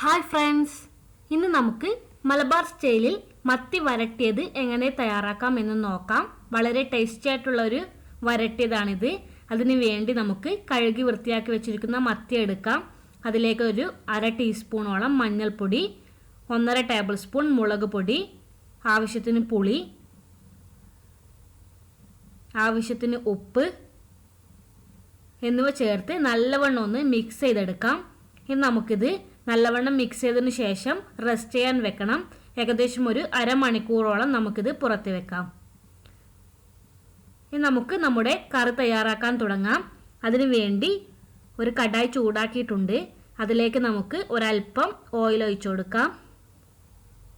Hi friends. ഇന്ന് നമുക്ക് മലബാർ സ്റ്റൈലിൽ മത്തി വരട്ടിയത് എങ്ങനെ തയ്യാറാക്കാം എന്ന് നോക്കാം. വളരെ ടേസ്റ്റി ആയിട്ടുള്ള ഒരു വരട്ടിയതാണിത്. അതിന് വേണ്ടി നമുക്ക് കഴുകി വൃത്തിയാക്കി വെച്ചിരിക്കുന്ന മത്തി എടുക്കാം. അതിലേക്ക് ഒരു അര ടീസ്പൂണോളം മഞ്ഞൾപ്പൊടി ഒന്നര ടേബിൾ സ്പൂൺ മുളക് പൊടി ആവശ്യത്തിന് പുളി ആവശ്യത്തിന് ഉപ്പ് എന്നിവ ചേർത്ത് നല്ലവണ്ണം ഒന്ന് മിക്സ് ചെയ്തെടുക്കാം. ഇനി നമുക്കിത് നല്ലവണ്ണം മിക്സ് ചെയ്തതിന് ശേഷം റെസ്റ്റ് ചെയ്യാൻ വെക്കണം. ഏകദേശം ഒരു അരമണിക്കൂറോളം നമുക്കിത് പുറത്ത് വെക്കാം. ഇനി നമുക്ക് നമ്മുടെ കറി തയ്യാറാക്കാൻ തുടങ്ങാം. അതിനു വേണ്ടി ഒരു കടായി ചൂടാക്കിയിട്ടുണ്ട്. അതിലേക്ക് നമുക്ക് ഒരല്പം ഓയിൽ ഒഴിച്ചു കൊടുക്കാം.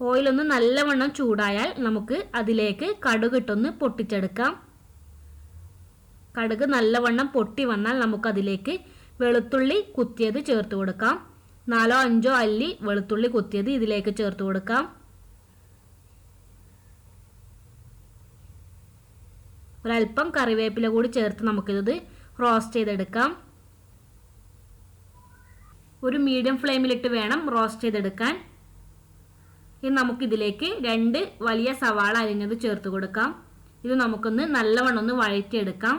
ഓയിലൊന്ന് നല്ലവണ്ണം ചൂടായാൽ നമുക്ക് അതിലേക്ക് കടുകിട്ടൊന്ന് പൊട്ടിച്ചെടുക്കാം. കടുക് നല്ലവണ്ണം പൊട്ടി വന്നാൽ നമുക്കതിലേക്ക് വെളുത്തുള്ളി കുത്തിയത് ചേർത്ത് കൊടുക്കാം. നാലോ അഞ്ചോ അല്ലി വെളുത്തുള്ളി കുത്തിയത് ഇതിലേക്ക് ചേർത്ത് കൊടുക്കാം. ഒരല്പം കറിവേപ്പില കൂടി ചേർത്ത് നമുക്കിത് റോസ്റ്റ് ചെയ്തെടുക്കാം. ഒരു മീഡിയം ഫ്ലെയിമിലിട്ട് വേണം റോസ്റ്റ് ചെയ്തെടുക്കാൻ. ഇനി നമുക്കിതിലേക്ക് രണ്ട് വലിയ സവാള അരിഞ്ഞത് ചേർത്ത് കൊടുക്കാം. ഇത് നമുക്കൊന്ന് നല്ലവണ്ണം ഒന്ന് വഴറ്റിയെടുക്കാം.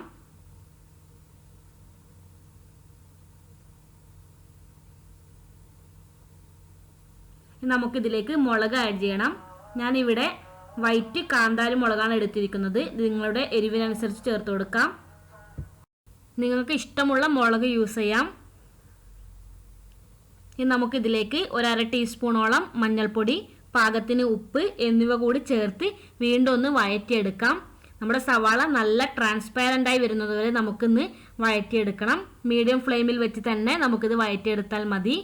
നമുക്കിതിലേക്ക് മുളക് ആഡ് ചെയ്യണം. ഞാനിവിടെ വൈറ്റ് കാന്താരി മുളകാണ് എടുത്തിരിക്കുന്നത്. നിങ്ങളുടെ എരിവിനനുസരിച്ച് ചേർത്ത് കൊടുക്കാം. നിങ്ങൾക്ക് ഇഷ്ടമുള്ള മുളക് യൂസ് ചെയ്യാം. ഇനി നമുക്കിതിലേക്ക് ഒരര ടീസ്പൂണോളം മഞ്ഞൾപ്പൊടി പാകത്തിന് ഉപ്പ് എന്നിവ കൂടി ചേർത്ത് വീണ്ടും ഒന്ന് വഴറ്റിയെടുക്കാം. നമ്മുടെ സവാള നല്ല ട്രാൻസ്പാരന്റായി വരുന്നത് വരെ നമുക്കിന്ന് വഴറ്റിയെടുക്കണം. മീഡിയം ഫ്ലെയിമിൽ വെച്ച് തന്നെ നമുക്കിത് വഴറ്റിയെടുത്താൽ മതി.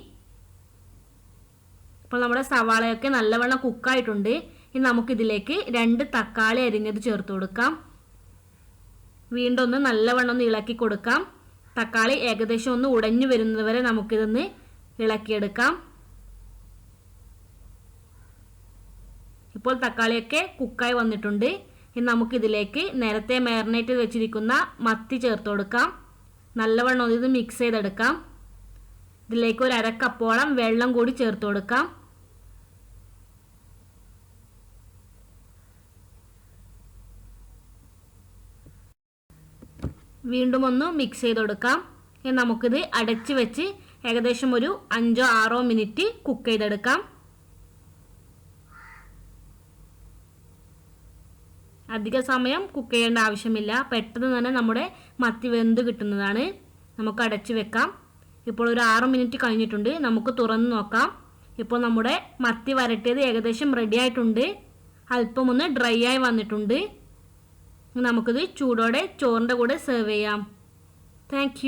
അപ്പോൾ നമ്മുടെ സവാളയൊക്കെ നല്ലവണ്ണം കുക്കായിട്ടുണ്ട്. ഇനി നമുക്കിതിലേക്ക് രണ്ട് തക്കാളി അരിഞ്ഞത് ചേർത്ത് കൊടുക്കാം. വീണ്ടും ഒന്ന് നല്ലവണ്ണം ഒന്ന് ഇളക്കി കൊടുക്കാം. തക്കാളി ഏകദേശം ഒന്ന് ഉടഞ്ഞു വരുന്നത് വരെ നമുക്കിതൊന്ന് ഇളക്കിയെടുക്കാം. ഇപ്പോൾ തക്കാളിയൊക്കെ കുക്കായി വന്നിട്ടുണ്ട്. ഇനി നമുക്കിതിലേക്ക് നേരത്തെ മാരിനേറ്റ് വെച്ചിരിക്കുന്ന മത്തി ചേർത്ത് കൊടുക്കാം. നല്ലവണ്ണം ഇത് മിക്സ് ചെയ്തെടുക്കാം. ഇതിലേക്ക് ഒരു അരക്കപ്പോളം വെള്ളം കൂടി ചേർത്ത് കൊടുക്കാം. വീണ്ടും ഒന്ന് മിക്സ് ചെയ്ത് കൊടുക്കാം. ഇനി നമുക്കിത് അടച്ചു വെച്ച് ഏകദേശം ഒരു അഞ്ചോ ആറോ മിനിറ്റ് കുക്ക് ചെയ്തെടുക്കാം. അധിക സമയം കുക്ക് ചെയ്യേണ്ട ആവശ്യമില്ല. പെട്ടെന്ന് തന്നെ നമ്മുടെ മത്തി വെന്ത് കിട്ടുന്നതാണ്. നമുക്ക് അടച്ചു വെക്കാം. ഇപ്പോൾ ഒരു ആറ് മിനിറ്റ് കഴിഞ്ഞിട്ടുണ്ട്. നമുക്ക് തുറന്ന് നോക്കാം. ഇപ്പോൾ നമ്മുടെ മത്തി വരട്ടിയത് ഏകദേശം റെഡി ആയിട്ടുണ്ട്. അല്പമൊന്ന് ഡ്രൈ ആയി വന്നിട്ടുണ്ട്. നമുക്കിത് ചൂടോടെ ചോറിന്റെ കൂടെ സെർവ് ചെയ്യാം. താങ്ക്